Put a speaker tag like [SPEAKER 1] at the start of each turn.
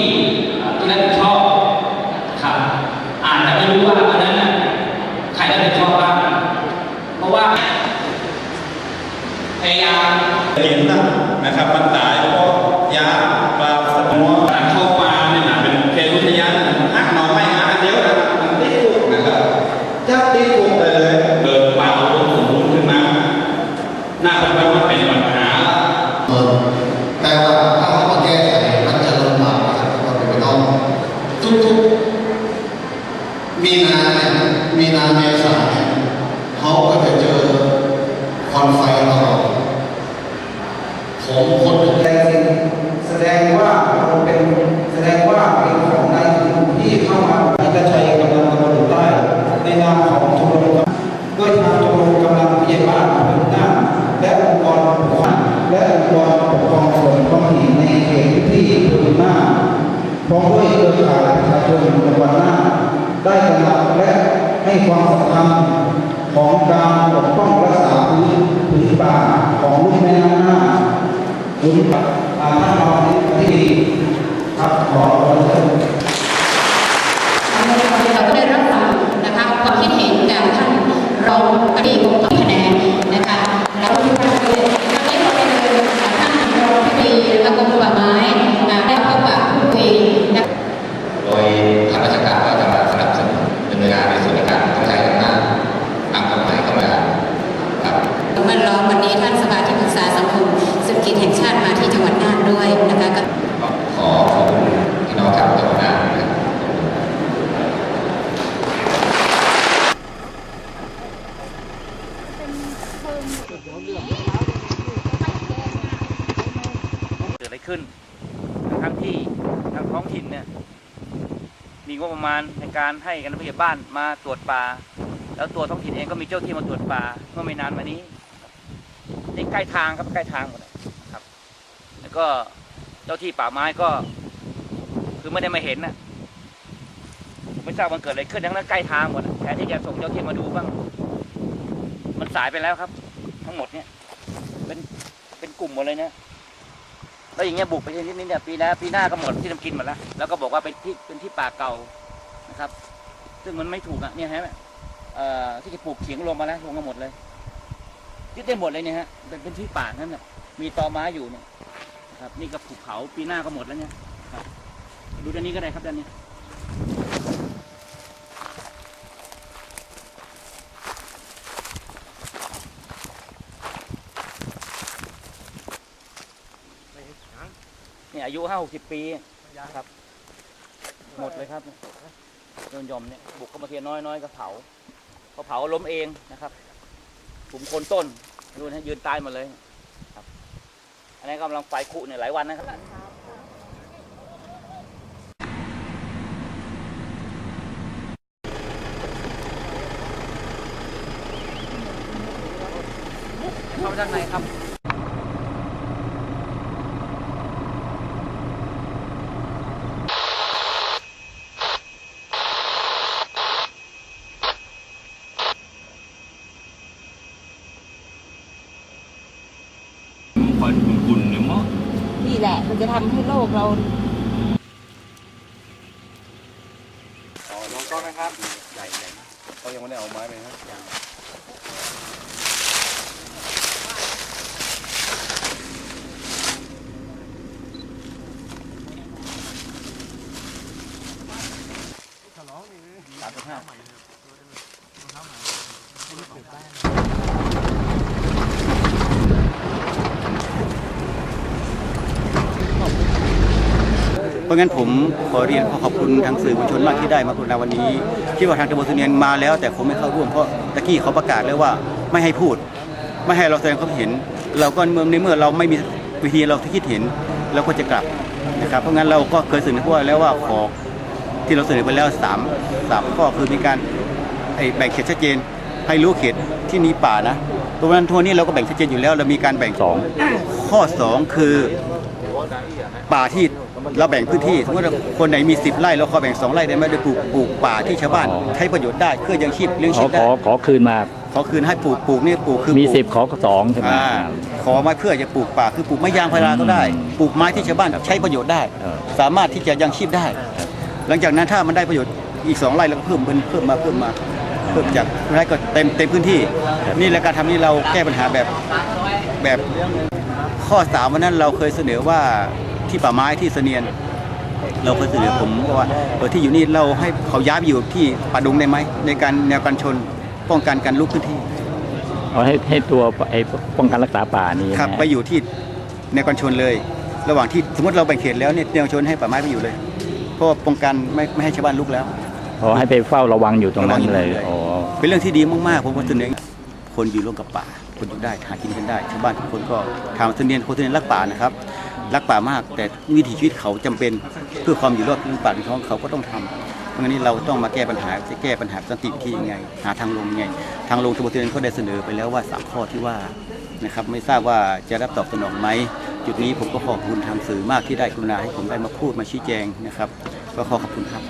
[SPEAKER 1] ที่รั
[SPEAKER 2] บผิดชอบครับอาจจะไม่รู้ว่าอันนั้นใครรับผิดชอบบ้างเพราะ
[SPEAKER 3] ว่าพยายามเห็นนะนะครับมันตายเพราะยาปลาสมัวหลัง
[SPEAKER 4] เข้าปลาเนี่ยนะเป็นเพลุทยานอักหนอนไม่อัเดี๋ยวนะมันตีกุกนะครับจับตีกุกไปเลยเกิดปลาสมบูรณ์ขึ้นมาหน้า พร้อมด้วยเครือข่ายประชาชนจังหวัดน่านได้กำลังและให้ความสำคัญของการปกป้องรักษาพื้นพื้นป่าของลุ่มแม่น้ำน่านคุณครับอ่าท่านรองที่ดีครับขอขอเชิญ
[SPEAKER 5] เราก็ได้รับฟังนะคะความคิดเห็นจากท่านรองอดีตกรมคะแนนนะคะแล้ว กิ
[SPEAKER 6] จ
[SPEAKER 5] แห่งชาติมาที่จังหวัดน่านด้วยนะคะก็
[SPEAKER 6] ขอขอบคุณพี่น้องชาวจังหวัดน่านนะครับ
[SPEAKER 1] เกิดอะไรขึ้น ทั้งที่ทางท้องถิ่นเนี่ยมีงบประมาณในการให้กันผู้ใหญ่บ้านมาตรวจป่า แล้วตัวท้องถิ่นเองก็มีเจ้าที่มาตรวจป่าเมื่อไม่นานมานี้นี่ใกล้ทางครับใกล้ทางหมดเลยครับ แล้ว ก็เจ้าที่ป่าไม้ก็ คือไม่ได้มาเห็นนะไม่ทราบมันเกิดอะไรขึ้นทั้งนั้นใกล้ทางหมดแทนที่จะส่งเจ้าที่มาดูบ้าง มันสายไปแล้วครับ ทั้งหมดเนี่ย เป็นเป็นกลุ่มหมดเลยเนี่ยแล้วอย่างเงี้ยบุกไปชนิดนี้เนี่ยปีหน้าปีหน้าก็หมดที่ทำกินหมดแล้วแล้วก็บอกว่าเป็นที่เป็นที่ป่าเก่านะครับ ซึ่งมันไม่ถูกอะเนี่ยฮะเอ่อที่จะปลูกเขียงลงมาแล้วลงมาหมดเลยยึดได้หมดเลยเนี่ยฮะเป็นเป็นที่ป่านั่นน่ะมีตอไม้อยู่เนี่ย ครับนี่ก็ภูเขาปีหน้าก็หมดแล้วเนี่ยครับ ดูด้านนี้ก็ได้ครับด้านนี้เนี่ยอายุห้าหกสิบปีครับ หมดเลยครับโยนยอมเนี่ยบุกเข้ามาเทียนน้อยๆก็เผาพอเผาล้มเองนะครับกลุ่มโคนต้นดูนะยืนตายหมดเลย อันนี้กำลังไฟคุเนี่ยหลายวันนะครับเข้าด้านในครับ
[SPEAKER 7] นี่แหละ มันจะทำให้โลกเรา
[SPEAKER 2] อ๋อน้องก้อนนะครับ ใหญ่ใหญ่เขายังไม่ได้เอาไม้ไปครับยัง
[SPEAKER 1] สามสิบห้า
[SPEAKER 8] ราะงั้นผมขอเรียนขอขอบคุณทางสื่อมวลชนมากที่ได้มาพูดในวันนี้ที่ว่าทางตำรวจสุเนียนมาแล้ว แต่ผมไม่เข้าร่วมเพราะตะกี้เขาประกาศแล้วว่าไม่ให้พูด ไม่ให้เราแสดงความเห็น เราก็เมื่อในเมื่อเราไม่มีวิธีเราที่คิดเห็นเราก็จะกลับนะครับเพราะงั้นเราก็เคยเสนอพวกแล้วว่าขอที่เราเสนอไปแล้วสามสามข้อคือมีการไอ้แบ่งเขตชัดเจนให้รู้เขตที่มีป่านะตรงนั้นทั่วนี้เราก็แบ่งชัดเจนอยู่แล้วเรามีการแบ่งสองข้อสองคือป่าที่ เราแบ่งพื้นที่สมมติว่าคนไหนมี 10 ไร่เราขอแบ่ง 2 ไร่ได้ไหมโดยปลูกปลูกป่าที่ชาวบ้าน ใช้ประโยชน์ได้เพื่อยังชีพเลี้ยง
[SPEAKER 9] ข
[SPEAKER 8] ชี
[SPEAKER 9] อ
[SPEAKER 8] พ
[SPEAKER 9] ข
[SPEAKER 8] ได้
[SPEAKER 9] อขอคืนมา
[SPEAKER 8] ขอคืนให้ปลูกปลูกนี่ปลูกคือ
[SPEAKER 9] มี
[SPEAKER 8] ปลูก
[SPEAKER 9] สิบขอสองใช่ไหม
[SPEAKER 8] อ่าขอมาเพื่อจะปลูกป่าคือปลูกไม้ยางพาราก็ได้ปลูกไม้ที่ชาวบ้านใช้ประโยชน์ได้
[SPEAKER 9] เออ
[SPEAKER 8] สามารถที่จะยังชีพได้ หลังจากนั้นถ้ามันได้ประโยชน์อีก2ไร่เราก็เพิ่มเป็นเพิ่มมาเพิ่มมาเพิ่มจากผู้ร้ายก็เต็มเต็มพื้นที่ นี่แหละการทำนี้เราแก้ปัญหาแบบแบบข้อสามวันนั้นเราเคยเสนอว่า ที่ป่าไม้ที่เสนียน เราเคยเสนอผมก็ว่าเออที่อยู่นี่เราให้เขาย้ายไปอยู่ที่ป่าดงได้ไหมในการแนวการชนป้องกันการลุกพื้นที่
[SPEAKER 9] เอาให้ให้ตัวไอ้ป้องกันรักษาป่านี่
[SPEAKER 8] ครับ
[SPEAKER 9] นะ
[SPEAKER 8] ไปอยู่ที่แนวกันชนเลย ระหว่างที่สมมติเราแบ่งเขตแล้วเนี่ยแนวชนให้ป่าไม้ไปอยู่เลย เพราะว่าป้องกันไม่ไม่ให้ชาวบ้านลุกแล้ว
[SPEAKER 9] ขอให้ไปเฝ้าระวังอยู่ตรงนั้นเลย
[SPEAKER 8] ระวังอยู่
[SPEAKER 9] อ๋อ
[SPEAKER 8] เป็นเรื่องที่ดีมากๆผมว่าเสนอคนอยู่ร่วมกับป่าคนอยู่ได้หากินกันได้ชาวบ้านทุกคนก็ทางเสนียนคนเสนียนรักป่านะครับ รักป่ามาก แต่วิถีชีวิตเขาจำเป็นเพื่อความอยู่รอดของป่าของเขาก็ต้องทำเพราะงั้นนี่เราต้องมาแก้ปัญหาจะแก้ปัญหาสันติที่ยังไง หาทางลงยังไง ทางลงตัวเสนียนเขาได้เสนอไปแล้วว่าสามข้อที่ว่านะครับไม่ทราบว่าจะรับตอบสนองไหมจุดนี้ผมก็ขอบคุณทางสื่อมากที่ได้กรุณาให้ผมได้มาพูดมาชี้แจงนะครับก็ขอขอบคุณครับ